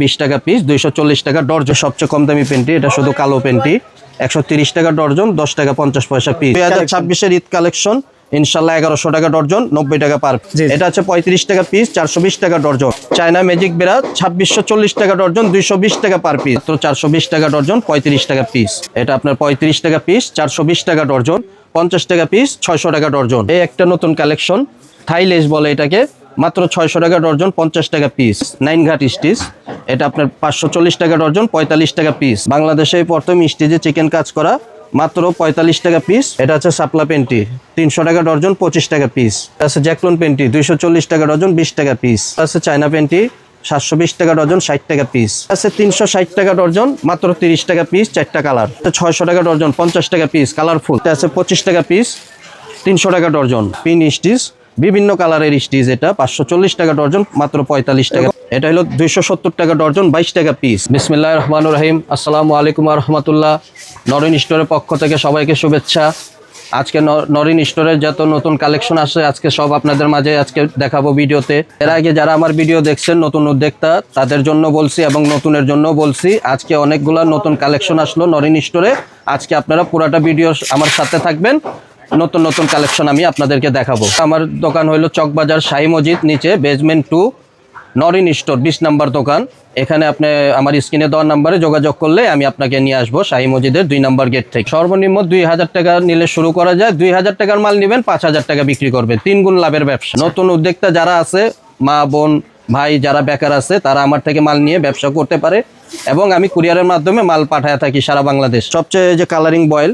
বিশ টাকা পিস দুইশো চল্লিশ টাকা ডর্জন। সবচেয়ে কম দামি পেন্টি এটা শুধু কালো পেন্টি একশো তিরিশ টাকা ডর্জন দশ টাকা পঞ্চাশ পয়সা পিস দুই হাজার ছাব্বিশের ঈদ কালেকশন ইনশাল্লাহ এগারোশো টাকা ডর্জন নব্বই টাকা পার। এটা হচ্ছে পঁয়ত্রিশ টাকা পিস চারশো বিশ টাকা ডর্জন। চায়না ম্যাজিক বেড়া ছাব্বিশশো চল্লিশ টাকা ডর্জন দুইশো বিশ টাকা পার পিস তো চারশো বিশ টাকা ডর্জন পঁয়ত্রিশ টাকা পিস এটা আপনার পঁয়ত্রিশ টাকা পিস চারশো বিশ টাকা ডর্জন পঞ্চাশ টাকা পিস ছয়শো টাকা ডর্জন। এই একটা নতুন কালেকশন থাইলেস বলে এটাকে। মাত্র ছয়শো টাকা ডর্জন, পঞ্চাশ টাকা পিস নাইন ঘাট স্টিচ এটা আপনার পাঁচশো চল্লিশ টাকা ডর্জন, পঁয়তাল্লিশ টাকা পিস বাংলাদেশে প্রথম স্টিচে চিকেন কাজ করা, মাত্র পঁয়তাল্লিশ টাকা পিস এটা হচ্ছে সাপলা পেন্টি তিনশো টাকা ডর্জন, পঁচিশ টাকা পিস আছে জ্যাকলন পেন্টি দুইশো চল্লিশ টাকা ডর্জন, বিশ টাকা পিস আছে চায়না পেন্টি সাতশো বিশ টাকা ডর্জন, ষাট টাকা পিস আছে তিনশো ষাট টাকা ডর্জন, মাত্র তিরিশ টাকা পিস চারটা কালার ছয়শো টাকা ডর্জন, পঞ্চাশ টাকা পিস কালারফুল আছে পঁচিশ টাকা পিস তিনশো টাকা ডর্জন পিন স্টিচ বিভিন্ন কালারের স্টিচ এটা, পাঁচশো চল্লিশ টাকা ডর্জন মাত্র পঁয়তাল্লিশ টাকা। এটা হলো দুইশো সত্তর টাকা ডর্জন বাইশ টাকা পিস বিসমিল্লাহ রহমান রহিম। আসসালামু আলাইকুম রহমতুল্লাহ। নরিন স্টোরের পক্ষ থেকে সবাইকে শুভেচ্ছা। আজকে নরিন স্টোরের যত নতুন কালেকশন আসে আজকে সব আপনাদের মাঝে আজকে দেখাবো ভিডিওতে। এর আগে যারা আমার ভিডিও দেখছেন, নতুন উদ্যোক্তা, তাদের জন্য বলছি এবং নতুনের জন্য বলছি, আজকে অনেকগুলা নতুন কালেকশন আসলো নরিন স্টোরে। আজকে আপনারা পুরাটা ভিডিও আমার সাথে থাকবেন। নতুন নতুন কালেকশন আমি আপনাদেরকে দেখাবো। আমার দোকান হলো চকবাজার শাহী মসজিদ, নিচে বেজমেন্ট টু নরিন স্টোর বিশ নাম্বার দোকান। এখানে আপনি আমার স্ক্রিনে দেওয়ার নাম্বারে যোগাযোগ করলে আমি আপনাকে নিয়ে আসব শাহী মসজিদের দুই নাম্বার গেট থেকে। সর্বনিম্ন দুই হাজার টাকা নিলে শুরু করা যায়। দুই হাজার টাকার মাল নেবেন, পাঁচ হাজার টাকা বিক্রি করবেন। তিন গুণ লাভের ব্যবসা। নতুন উদ্যোক্তা যারা আছে, মা, বোন, ভাই যারা বেকার আছে, তারা আমার থেকে মাল নিয়ে ব্যবসা করতে পারে এবং আমি কুরিয়ারের মাধ্যমে মাল পাঠায় থাকি সারা বাংলাদেশ। সবচেয়ে যে কালারিং বয়েল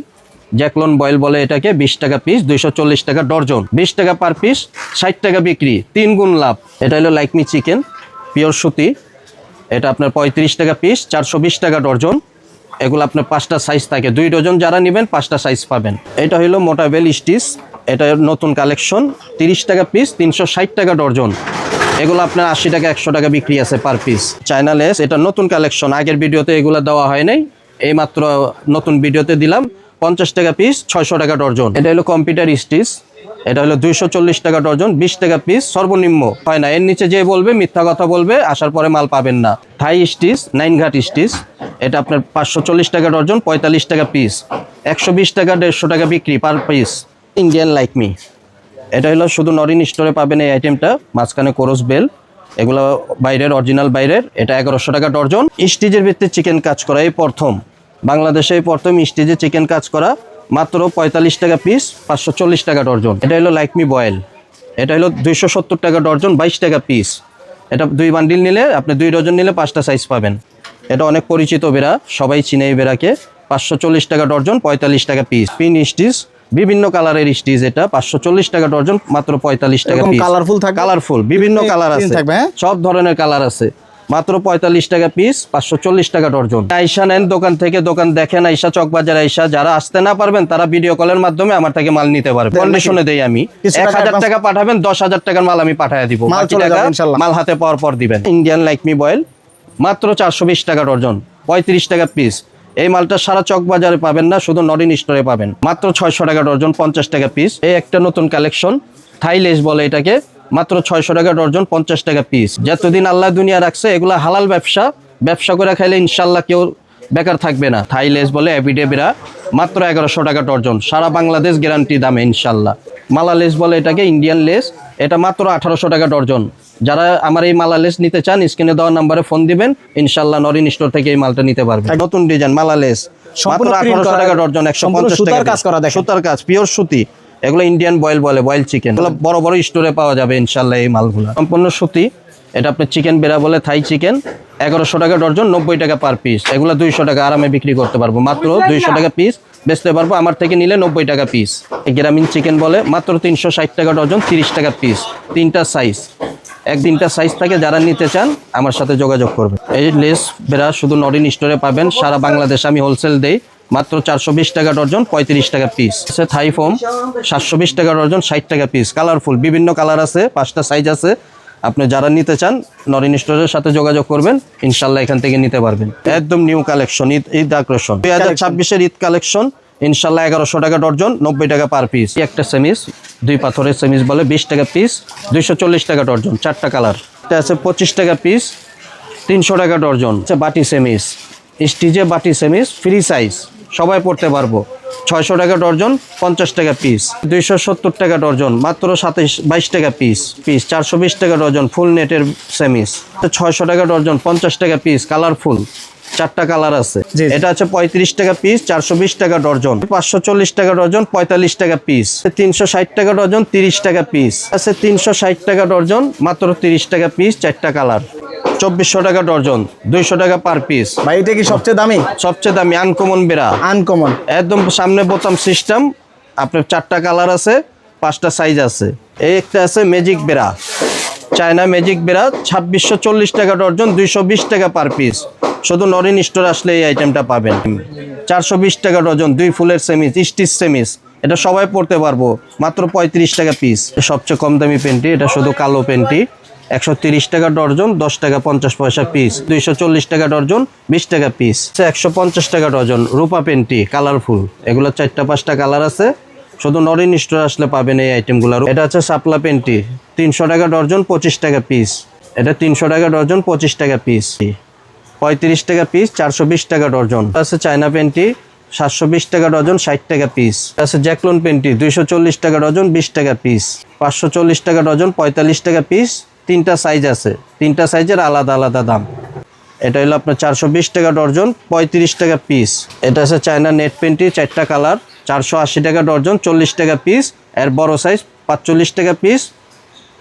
জ্যাকলন বয়েল বলে এটাকে বিশ টাকা পিস দুইশো চল্লিশ টাকা ডর্জন। বিশ টাকা পার পিস ষাট টাকা বিক্রি তিন গুণ লাভ। এটা হলো লাইকমি চিকেন, পিওর সুতি। এটা আপনার পঁয়ত্রিশ টাকা পিস চারশো বিশ টাকা ডর্জন। এগুলো আপনার পাঁচটা সাইজ থাকে। দুই ডজন যারা নেবেন, পাঁচটা সাইজ পাবেন। এটা হলো মোটাবেল স্টিচ। এটা নতুন কালেকশন তিরিশ টাকা পিস তিনশো ষাট টাকা ডর্জন। এগুলো আপনার আশি টাকা, একশো টাকা বিক্রি আছে পার পিস চায়না লেস এটা নতুন কালেকশন আগের ভিডিওতে এগুলো দেওয়া হয় নাই। এইমাত্র নতুন ভিডিওতে দিলাম। পঞ্চাশ টাকা পিস ছয়শো টাকা ডর্জন এটা হলো কম্পিউটার স্টিচ এটা হলো দুইশো চল্লিশ টাকা ডর্জন বিশ টাকা পিস সর্বনিম্ন। হয় না, এর নিচে যে বলবে, মিথ্যা কথা বলবে, আসার পরে মাল পাবেন না। থাই স্টিচ নাইন ঘাট স্টিচ এটা আপনার পাঁচশো চল্লিশ টাকা ডর্জন পঁয়তাল্লিশ টাকা পিস একশো বিশ টাকা, দেড়শো টাকা বিক্রি per piece Indian like me এটা হলো শুধু নরিন স্টোরে পাবেন এই আইটেমটা মাঝখানে কোরস বেল এগুলো বাইরের অরিজিনাল বাইরের, এটা এগারোশো টাকা ডর্জন স্টিজের ভিত্তিতে চিকেন কাজ করা, এই প্রথম। বাংলাদেশে এই প্রথম স্টিজে চিকেন কাজ করা মাত্র পঁয়তাল্লিশ টাকা পিস পাঁচশো চল্লিশ টাকা ডর্জন। এটা হলো লাইকমি বয়েল এটা হলো দুইশো সত্তর টাকা ডর্জন বাইশ টাকা পিস এটা দুই বান্ডিল নিলে আপনি দুই ডজন নিলে পাঁচটা সাইজ পাবেন। এটা অনেক পরিচিত বেড়া সবাই চিনে এই বেড়াকে। পাঁচশো চল্লিশ টাকা ডর্জন পঁয়তাল্লিশ টাকা পিস পিন স্টিচ বিভিন্ন কালারের স্টিচ এটা পাঁচশো চল্লিশ টাকা ডর্জন মাত্র পঁয়তাল্লিশ টাকা কালারফুল থাকবে? কালারফুল বিভিন্ন বিভিন্ন কালার আছে। হ্যাঁ? সব ধরনের কালার আছে। মাত্র পঁয়তাল্লিশ টাকা পিস পাঁচশো চল্লিশ টাকা ডর্জন। আইসা নেন দোকান থেকে দোকান দেখেন আইসা চকবাজার আইসা যারা আসতে না পারবেন তারা ভিডিও কলের মাধ্যমে আমার থেকে মাল নিতে পারবে। কন্ডিশনে দেই আমি। এক হাজার টাকা পাঠাবেন দশ হাজার টাকার মাল আমি পাঠিয়ে দিব। মাল হাতে পাওয়ার পর দিবেন। ইন্ডিয়ান লাইকমি বয়েল মাত্র চারশো বিশ টাকা ডর্জন পঁয়ত্রিশ টাকা পিস এই মালটা সারা চক বাজারে পাবেন না শুধু নরিন স্টোরে পাবেন। মাত্র ছয়শো টাকা ডর্জন পঞ্চাশ টাকা পিস এই একটা নতুন কালেকশন থাইলেস বলে এটাকে। মাত্র ছয়শো টাকা ডর্জন পঞ্চাশ টাকা পিস যতদিন আল্লাহ দুনিয়া রাখছে এগুলা হালাল ব্যবসা। ব্যবসা করে খাইলে ইনশাল্লাহ কেউ বেকার থাকবে না। থাইলেস বলে এভিডে বেরা মাত্র এগারোশো টাকা ডর্জন। সারা বাংলাদেশ গ্যারান্টি দামে ইনশাল্লাহ মালা লেস বলে এটাকে ইন্ডিয়ান লেস। এটা মাত্র আঠারোশো টাকা ডর্জন। যারা আমার এই মালা লেস নিতে চান স্ক্রিনে দেওয়া নাম্বারে ফোন দিবেন। ইনশাল্লাহ নরিন স্টোর থেকে এই মালটা নিতে পারবেন। নতুন ডিজাইন মালা লেস। মাত্র আঠারোশো টাকা ডর্জন একশো পঞ্চাশ টাকা কাজ করা। সুতার কাজ পিওর সুতি। এগুলো ইন্ডিয়ান বয়েল বলে বয়েল চিকেন এগুলো বড় বড় স্টোরে পাওয়া যাবে ইনশাল্লাহ এই মালগুলো। সম্পূর্ণ সুতি এটা আপনি চিকেন বেড়া বলে থাই চিকেন এগারোশো টাকা ডর্জন নব্বই টাকা পার পিস এগুলো দুইশো টাকা আরামে বিক্রি করতে পারব। মাত্র দুইশো টাকা পিস বেচতে পারব। আমার থেকে নিলে নব্বই টাকা পিস গ্রামীণ চিকেন বলে মাত্র তিনশো ষাট টাকা ডর্জন তিরিশ টাকা পিস তিনটা সাইজ এক তিনটা সাইজ থাকে যারা নিতে চান আমার সাথে যোগাযোগ করবে এই লেস বেড়া শুধু নরিন স্টোরে পাবেন সারা বাংলাদেশ আমি হোলসেল দেই। মাত্র চারশো বিশ টাকা ডর্জন পঁয়ত্রিশ টাকা পিস আছে থাই ফোম সাতশো বিশ টাকা ডর্জন ষাট টাকা পিস কালারফুল বিভিন্ন কালার আছে, পাঁচটা সাইজ আছে। আপনি যারা নিতে চান, নরিন স্টোরের সাথে যোগাযোগ করবেন, ইনশাল্লাহ এখান থেকে নিতে পারবেন। একদম নিউ কালেকশন ঈদ ঈদ আকর্ষণ। দুই হাজার ছাব্বিশের ঈদ কালেকশন ইনশাল্লাহ এগারোশো টাকা ডর্জন নব্বই টাকা পার পিস একটা সেমিস দুই পাথরের সেমিস বলে বিশ টাকা পিস দুইশো চল্লিশ টাকা ডর্জন চারটা কালার এটা আছে পঁচিশ টাকা পিস তিনশো টাকা ডর্জন বাটি সেমিস স্টিজে বাটি সেমিস ফ্রি সাইজ সবাই পড়তে পারব। ছয়শো টাকা ডর্জন পঞ্চাশ টাকা পিস দুইশো সত্তর টাকা ডর্জন মাত্র সাতাইশ বাইশ টাকা পিস পিস চারশো বিশ টাকা ডর্জন ফুল নেটের সেমিস ছয়শো টাকা ডর্জন পঞ্চাশ টাকা পিস কালারফুল চারটা কালার আছে। এটা হচ্ছে পঁয়ত্রিশ টাকা পিস চারশো বিশ টাকা ডর্জন। পাঁচশো চল্লিশ টাকা ডর্জন পঁয়তাল্লিশ টাকা পিস তিনশো ষাট টাকা ডর্জন তিরিশ টাকা পিস আছে তিনশো ষাট টাকা ডর্জন মাত্র তিরিশ টাকা পিস চারটা কালার চব্বিশশো টাকা ডর্জন দুইশো টাকা পার পিস ভাই এটা কি সবচেয়ে দামি? সবচেয়ে দামি আনকমন বেড়া। আনকমন একদম সামনে বোতাম সিস্টেম আপনার চারটা কালার আছে পাঁচটা সাইজ আছে। এই একটা আছে ম্যাজিক বেড়া। চায়না ম্যাজিক বেড়া ছাব্বিশশো চল্লিশ টাকা ডর্জন দুইশো বিশ টাকা পার পিস শুধু নরিন স্টোর আসলে এই আইটেমটা পাবেন। চারশো বিশ টাকা ডজন দুই ফুলের সেমিস স্টিচ সেমিস এটা সবাই পড়তে পারব মাত্র পঁয়ত্রিশ টাকা পিস সবচেয়ে কম দামি পেন্টি এটা শুধু কালো পেন্টি একশো টাকা ডর্জন, দশ টাকা পঞ্চাশ পয়সা পিস দুইশো চল্লিশ টাকা ডর্জন, বিশ টাকা পিস একশো পঞ্চাশ টাকা ডজন রূপা পেন্টি কালারফুল এগুলো চারটা পাঁচটা কালার আছে। শুধু নরিন স্টোর আসলে পাবেন এই আইটেমগুলো এটা হচ্ছে সাপলা পেন্টি, তিনশো টাকা ডর্জন, পঁচিশ টাকা পিস এটা তিনশো টাকা ডর্জন, পঁচিশ টাকা পিস পঁয়ত্রিশ টাকা পিস চারশো বিশ টাকা ডর্জন। আছে চায়না পেন্টি, সাতশো বিশ টাকা ডজন ষাট টাকা পিস আছে জ্যাকলন পেন্টি, দুইশো চল্লিশ টাকা ডজন বিশ টাকা পিস পাঁচশো চল্লিশ টাকা ডজন পঁয়তাল্লিশ টাকা পিস তিনটা সাইজ আছে। তিনটা সাইজের আলাদা আলাদা দাম। এটা হলো আপনার চারশো বিশ টাকা ডর্জন পঁয়ত্রিশ টাকা পিস এটা আছে চায়না নেট পেন্টি চারটা কালার চারশো আশি টাকা ডর্জন চল্লিশ টাকা পিস এর বড় সাইজ পাঁচচল্লিশ টাকা পিস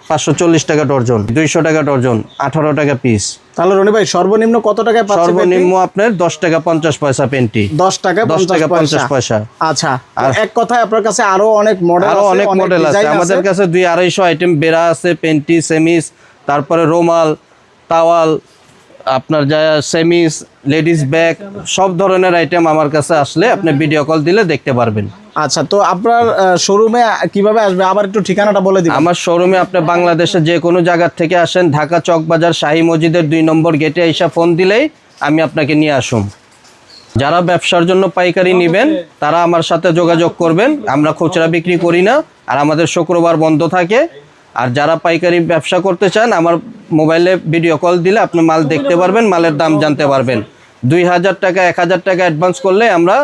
পাঁচশো চল্লিশ টাকা ডর্জন দুইশো টাকা ডর্জন আঠারো টাকা পিস তাহলে রনি ভাই সর্বনিম্ন কত টাকায় সর্বনিম্ন আপনার দশ টাকা পঞ্চাশ পয়সা পেন্টি। দশ টাকা দশ টাকা পঞ্চাশ পয়সা। আচ্ছা আর- এক কথায় আপনার কাছে আরও অনেক মডেল আরও অনেক মডেল আছে। আমাদের কাছে দুই আড়াইশো আইটেম বেড়া আছে পেন্টি সেমিস তারপরে রোমাল তাওয়াল আপনার যা সেমিস লেডিস ব্যাগ সব ধরনের আইটেম আমার কাছে আসলে আপনি ভিডিও কল দিলে দেখতে পারবেন। আচ্ছা তো আপনার শোরুমে কীভাবে আসবে? আবার একটু ঠিকানাটা বলে দিন আমার শোরুমে আপনি বাংলাদেশে যে কোনো জায়গার থেকে আসেন ঢাকা চকবাজার শাহী মসজিদের দুই নম্বর গেটে এসে ফোন দিলেই আমি আপনাকে নিয়ে আসুম। যারা ব্যবসার জন্য পাইকারি নেবেন তারা আমার সাথে যোগাযোগ করবেন। আমরা খুচরা বিক্রি করি না আর আমাদের শুক্রবার বন্ধ থাকে। আর যারা পাইকারি ব্যবসা করতে চান, আমার মোবাইলে ভিডিও কল দিলে আপনি মাল দেখতে পারবেন, মালের দাম জানতে পারবেন। দুই হাজার টাকা, এক হাজার টাকা অ্যাডভান্স করলে আমরা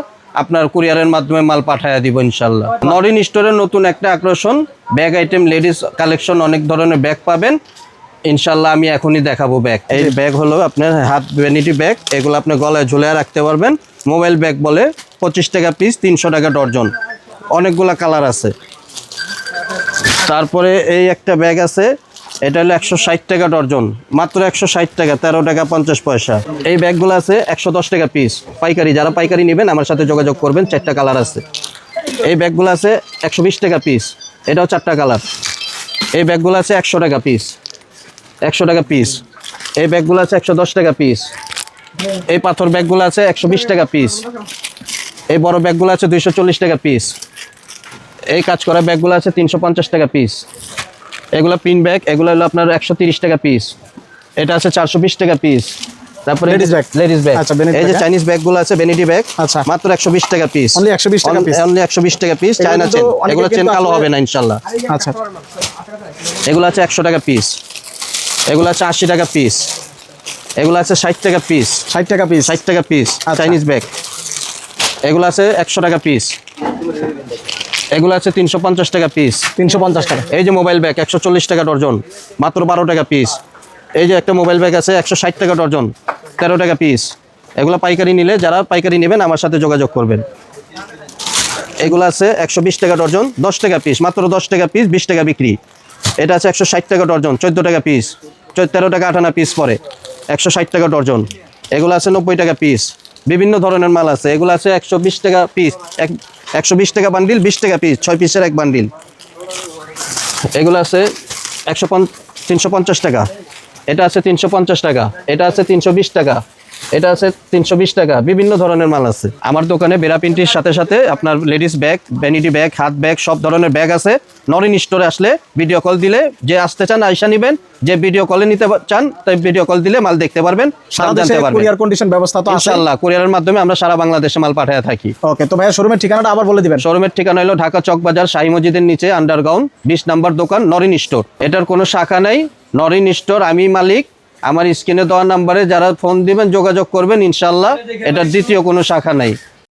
আপনার কুরিয়ারের মাধ্যমে মাল পাঠাইয়া দিব ইনশাল্লাহ। নরিন স্টোরের নতুন একটা আকর্ষণ ব্যাগ আইটেম লেডিস কালেকশন অনেক ধরনের ব্যাগ পাবেন। ইনশাল্লাহ আমি এখনই দেখাবো ব্যাগ এই ব্যাগ হলো আপনার হাত ভ্যানিটি ব্যাগ এগুলো আপনি গলায় ঝুলে রাখতে পারবেন। মোবাইল ব্যাগ বলে পঁচিশ টাকা পিস তিনশো টাকা ডর্জন অনেকগুলা কালার আছে। তারপরে এই একটা ব্যাগ আছে, এটা হলো একশো ষাট টাকা ডর্জন মাত্র একশো ষাট টাকা, তেরো টাকা পঞ্চাশ পয়সা। এই ব্যাগগুলো আছে একশো দশ টাকা পিস পাইকারি, যারা পাইকারি নেবেন, আমার সাথে যোগাযোগ করবেন, চারটা কালার আছে। এই ব্যাগগুলো আছে একশো বিশ টাকা পিস এটাও চারটা কালার। এই ব্যাগগুলো আছে একশো টাকা পিস একশো টাকা পিস এই ব্যাগগুলো আছে একশো দশ টাকা পিস এই পাথর ব্যাগগুলো আছে একশো বিশ টাকা পিস এই বড় ব্যাগগুলো আছে দুইশো চল্লিশ টাকা পিস এই কাজ করা ব্যাগগুলো আছে তিনশো পঞ্চাশ টাকা পিস এগুলো পিন ব্যাগ এগুলো হলো আপনার একশো তিরিশ টাকা পিস এটা আছে চারশো বিশ টাকা পিস তারপরে? লেডিস ব্যাগ আচ্ছা, এই যে bag, চাইনিজ ব্যাগগুলো আছে ব্যাগ আচ্ছা। মাত্র একশো বিশ টাকা পিস Only 120 টাকা? অনলি একশো বিশ টাকা পিস এগুলো চায়না চেন এগুলো চেন কিন্তু কালো হবে না আচ্ছা। এগুলো আছে একশো টাকা পিস এগুলো আছে আশি টাকা পিস এগুলো আছে ষাট টাকা পিস ষাট টাকা পিস ষাট টাকা পিস আচ্ছা। চাইনিজ ব্যাগ এগুলো আছে একশো টাকা পিস এগুলো আছে তিনশো পঞ্চাশ টাকা পিস তিনশো পঞ্চাশ টাকা। এই যে মোবাইল ব্যাগ একশো চল্লিশ টাকা ডর্জন মাত্র বারো টাকা পিস এই যে একটা মোবাইল ব্যাগ আছে একশো ষাট টাকা ডর্জন তেরো টাকা পিস এগুলো পাইকারি নিলে যারা পাইকারি নেবেন আমার সাথে যোগাযোগ করবেন। এগুলো আছে একশো বিশ টাকা ডর্জন দশ টাকা পিস মাত্র দশ টাকা পিস বিশ টাকা বিক্রি। এটা আছে একশো ষাট টাকা ডর্জন চোদ্দ টাকা পিস তেরো টাকা আটানা পিস পরে। একশো ষাট টাকা ডর্জন এগুলো আছে নব্বই টাকা পিস বিভিন্ন ধরনের মাল আছে। এগুলো আছে একশো বিশ টাকা পিস এক একশো বিশ টাকা বান্ডিল বিশ টাকা পিস ছয় পিসের এক বান্ডিল এগুলো আছে একশো তিনশো টাকা। এটা আছে তিনশো পঞ্চাশ টাকা, এটা আছে তিনশো বিশ টাকা। এটা আছে তিনশো বিশ টাকা। বিভিন্ন ধরনের মাল আছে। আমার দোকানে বেড়া প্রিন্টির সাথে সাথে আপনার লেডিস ব্যাগ ভ্যানিটি ব্যাগ হাত ব্যাগ সব ধরনের ব্যাগ আছে। নরিন স্টোরে আসলে ভিডিও কল দিলে যে আসতে চান আইসা নেবেন। যে ভিডিও কলে নিতে চান তাই ভিডিও কল দিলে মাল দেখতে পারবেন সারা দেশে কুরিয়ার কন্ডিশন ব্যবস্থা তো আছে। ইনশাল্লাহ কুরিয়ারের মাধ্যমে আমরা সারা বাংলাদেশে মাল পাঠিয়ে থাকি। ওকে তো ভাইয়া শোরুমের ঠিকানাটা আবার বলে দিবেন। শোরুমের ঠিকানা হলো ঢাকা চকবাজার শাহী মসজিদের নিচে আন্ডারগ্রাউন্ড বিশ নাম্বার দোকান নরিন স্টোর এটার কোনো শাখা নাই নরিন স্টোর আমি মালিক আমার স্ক্রিনে দেওয়া নাম্বারে যারা ফোন দিবেন যোগাযোগ করবেন ইনশাল্লাহ এটার দ্বিতীয় কোনো শাখা নাই।